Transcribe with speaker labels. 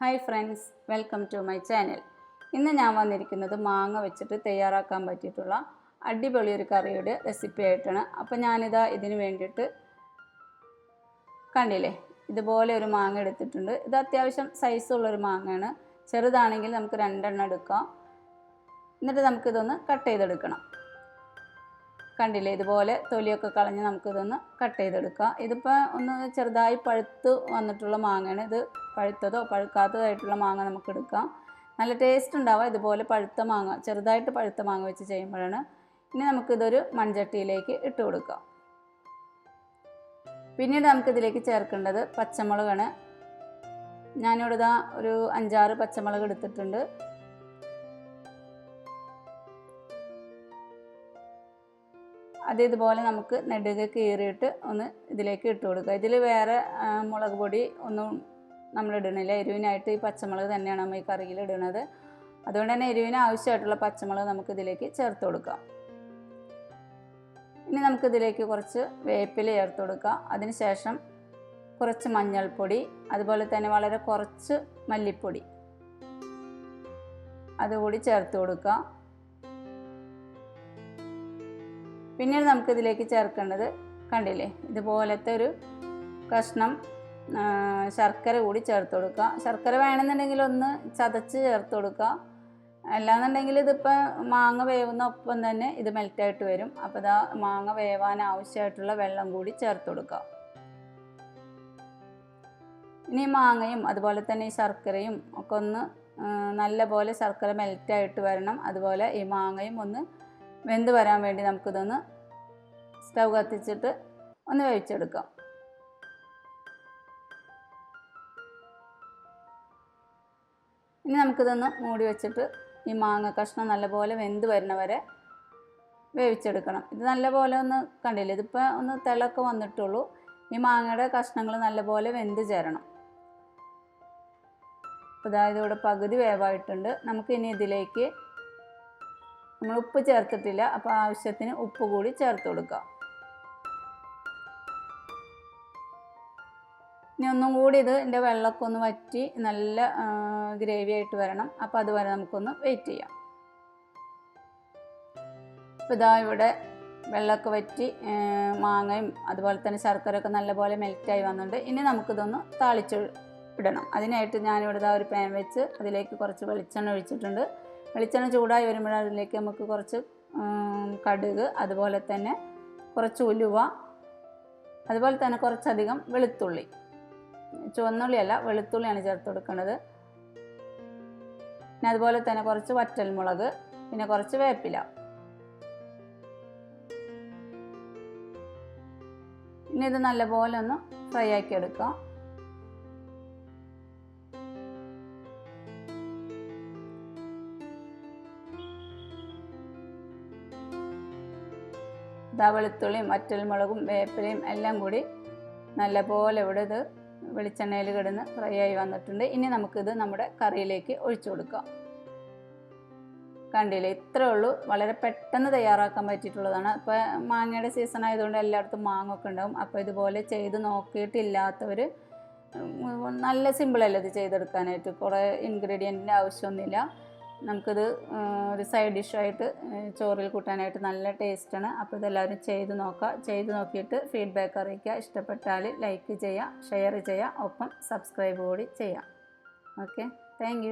Speaker 1: Hi friends welcome to my channel ഇന്ന് ഞാൻ വന്നിരിക്കുന്നത് മാങ്ങ വെച്ചിട്ട് തയ്യാറാക്കാൻ പറ്റിയിട്ടുള്ള അടിപൊളി ഒരു കറിയുടെ റെസിപ്പി ആയിട്ടാണ്. അപ്പോൾ ഞാനിതാ ഇതിന് വേണ്ടിയിട്ട് കണ്ടില്ലേ ഇതുപോലെ ഒരു മാങ്ങ എടുത്തിട്ടുണ്ട്. ഇത് അത്യാവശ്യം സൈസുള്ളൊരു മാങ്ങയാണ്. ചെറുതാണെങ്കിൽ നമുക്ക് രണ്ടെണ്ണം എടുക്കാം. എന്നിട്ട് നമുക്കിതൊന്ന് കട്ട് ചെയ്തെടുക്കണം. കണ്ടില്ലേ? ഇതുപോലെ തൊലിയൊക്കെ കളഞ്ഞ് നമുക്കിതൊന്ന് കട്ട് ചെയ്തെടുക്കാം. ഇതിപ്പോൾ ഒന്ന് ചെറുതായി പഴുത്ത് വന്നിട്ടുള്ള മാങ്ങയാണ്. ഇത് പഴുത്തതോ പഴുക്കാത്തതായിട്ടുള്ള മാങ്ങ നമുക്ക് എടുക്കാം നല്ല ടേസ്റ്റ് ഉണ്ടാവുക ഇതുപോലെ പഴുത്ത മാങ്ങ ചെറുതായിട്ട് പഴുത്ത മാങ്ങ വെച്ച് ചെയ്യുമ്പോഴാണ് ഇനി നമുക്കിതൊരു മൺചട്ടിയിലേക്ക് ഇട്ട് കൊടുക്കാം. പിന്നീട് നമുക്കിതിലേക്ക് ചേർക്കേണ്ടത് പച്ചമുളകാണ്. ഞാനിവിടെ ഒരു അഞ്ചാറ് പച്ചമുളക് എടുത്തിട്ടുണ്ട്. അത് ഇതുപോലെ നമുക്ക് നെടുക കീറിയിട്ട് ഒന്ന് ഇതിലേക്ക് ഇട്ട് കൊടുക്കുക. ഇതിൽ വേറെ മുളക് പൊടി ഒന്നും നമ്മൾ ഇടണില്ല എരിവിനായിട്ട് ഈ പച്ചമുളക് തന്നെയാണ് നമ്മൾ ഈ കറിയിൽ ഇടുന്നത്. അതുകൊണ്ട് തന്നെ എരിവിന് ആവശ്യമായിട്ടുള്ള പച്ചമുളക് നമുക്ക് ഇതിലേക്ക് ചേർത്ത് കൊടുക്കാം. ഇനി നമുക്ക് ഇതിലേക്ക് കുറച്ച് വേപ്പില ചേർത്ത് കൊടുക്കാം. അതിനുശേഷം കുറച്ച് മഞ്ഞൾപ്പൊടി അതുപോലെ തന്നെ വളരെ കുറച്ച് മല്ലിപ്പൊടി അതുകൂടി ചേർത്ത് കൊടുക്കാം. പിന്നീട് നമുക്കിതിലേക്ക് ചേർക്കേണ്ടത് കണ്ടില്ലേ? ഇതുപോലത്തെ ഒരു കഷ്ണം ശർക്കര കൂടി ചേർത്ത് കൊടുക്കുക. ശർക്കര വേണമെന്നുണ്ടെങ്കിൽ ഒന്ന് ചതച്ച് ചേർത്ത് കൊടുക്കുക. അല്ലാന്നുണ്ടെങ്കിൽ ഇതിപ്പോൾ മാങ്ങ വേവുന്ന ഒപ്പം തന്നെ ഇത് മെൽറ്റായിട്ട് വരും. അപ്പോൾ ഇതാ മാങ്ങ വേവാൻ ആവശ്യമായിട്ടുള്ള വെള്ളം കൂടി ചേർത്ത് കൊടുക്കുക. ഇനി മാങ്ങയും അതുപോലെ തന്നെ ഈ ശർക്കരയും ഒക്കെ ഒന്ന് നല്ല പോലെ ശർക്കര മെൽറ്റായിട്ട് വരണം. അതുപോലെ ഈ മാങ്ങയും ഒന്ന് വെന്ത് വരാൻ വേണ്ടി നമുക്കിതൊന്ന് സ്റ്റൗ കത്തിച്ചിട്ട് ഒന്ന് വേവിച്ചെടുക്കാം. ഇനി നമുക്കിതൊന്ന് മൂടി വെച്ചിട്ട് ഈ മാങ്ങ കഷ്ണം നല്ലപോലെ വെന്ത് വരുന്ന വരെ വേവിച്ചെടുക്കണം. ഇത് നല്ലപോലെ ഒന്ന് കണ്ടില്ല ഇതിപ്പോൾ ഒന്ന് തിളക്കം വന്നിട്ടുള്ളൂ. ഈ മാങ്ങയുടെ കഷ്ണങ്ങൾ നല്ലപോലെ വെന്ത് ചേരണം. അതായത് ഇവിടെ പകുതി വേവായിട്ടുണ്ട്. നമുക്ക് ഇനി ഇതിലേക്ക് നമ്മൾ ഉപ്പ് ചേർത്തിട്ടില്ല അപ്പോൾ ആവശ്യത്തിന് ഉപ്പ് കൂടി ചേർത്ത് കൊടുക്കുക ഇനി ഒന്നും കൂടി ഇത് എന്റെ വെള്ളമൊക്കെ ഒന്ന് വറ്റി നല്ല ഗ്രേവി ആയിട്ട് വരണം. അപ്പോൾ അതുവരെ നമുക്കൊന്ന് വെയിറ്റ് ചെയ്യാം. അപ്പോൾ ഇതാ ഇവിടെ വെള്ളമൊക്കെ വറ്റി മാങ്ങയും അതുപോലെ തന്നെ ശർക്കരയൊക്കെ നല്ലപോലെ മെൽറ്റായി വന്നിട്ടുണ്ട്. ഇനി നമുക്കിതൊന്ന് താളിച്ച് ഇടണം. അതിനായിട്ട് ഞാനിവിടെ ഒരു പാൻ വെച്ച് അതിലേക്ക് കുറച്ച് വെളിച്ചെണ്ണ ഒഴിച്ചിട്ടുണ്ട്. വെളിച്ചെണ്ണ ചൂടായി വരുമ്പോൾ അതിലേക്ക് നമുക്ക് കുറച്ച് കടുക് അതുപോലെ തന്നെ കുറച്ച് ഉലുവ അതുപോലെ തന്നെ കുറച്ചധികം വെളുത്തുള്ളി. ചുവന്നുള്ളിയല്ല വെളുത്തുള്ളിയാണ് ചേർത്ത് കൊടുക്കുന്നത്. പിന്നെ അതുപോലെ തന്നെ കുറച്ച് വറ്റൽമുളക് പിന്നെ കുറച്ച് വേപ്പില. ഇനി ഇത് നല്ലപോലെ ഒന്ന് ഫ്രൈ ആക്കി എടുക്കാം വെളുത്തുള്ളിയും വറ്റൽമുളകും വേപ്പിലയും എല്ലാം കൂടി നല്ലപോലെ ഇവിടെ ഇത് വെളിച്ചെണ്ണയിൽ കിടന്ന് ഫ്രൈ ആയി വന്നിട്ടുണ്ട്. ഇനി നമുക്കിത് നമ്മുടെ കറിയിലേക്ക് ഒഴിച്ചു കൊടുക്കാം. കണ്ടില്ലേ? ഇത്രേ ഉള്ളൂ. വളരെ പെട്ടെന്ന് തയ്യാറാക്കാൻ പറ്റിയിട്ടുള്ളതാണ്. ഇപ്പോൾ മാങ്ങയുടെ സീസൺ ആയതുകൊണ്ട് എല്ലായിടത്തും മാങ്ങൊക്കെ ഉണ്ടാവും. അപ്പോൾ ഇതുപോലെ ചെയ്ത് നോക്കിയിട്ടില്ലാത്തവർ നല്ല സിമ്പിളല്ലേ ഇത് ചെയ്തെടുക്കാനായിട്ട്? കുറേ ഇൻഗ്രീഡിയന്റിന്റെ ആവശ്യമൊന്നുമില്ല. നമുക്കിത് ഒരു സൈഡ് ഡിഷായിട്ട് ചോറിൽ കൂട്ടാനായിട്ട് നല്ല ടേസ്റ്റാണ് അപ്പോൾ ഇതെല്ലാവരും ചെയ്ത് നോക്കുക ചെയ്ത് നോക്കിയിട്ട് ഫീഡ്ബാക്ക് അറിയിക്കുക. ഇഷ്ടപ്പെട്ടാൽ ലൈക്ക് ചെയ്യുക ഷെയർ ചെയ്യുക. ഒപ്പം സബ്സ്ക്രൈബ് കൂടി ചെയ്യാം ഓക്കെ താങ്ക്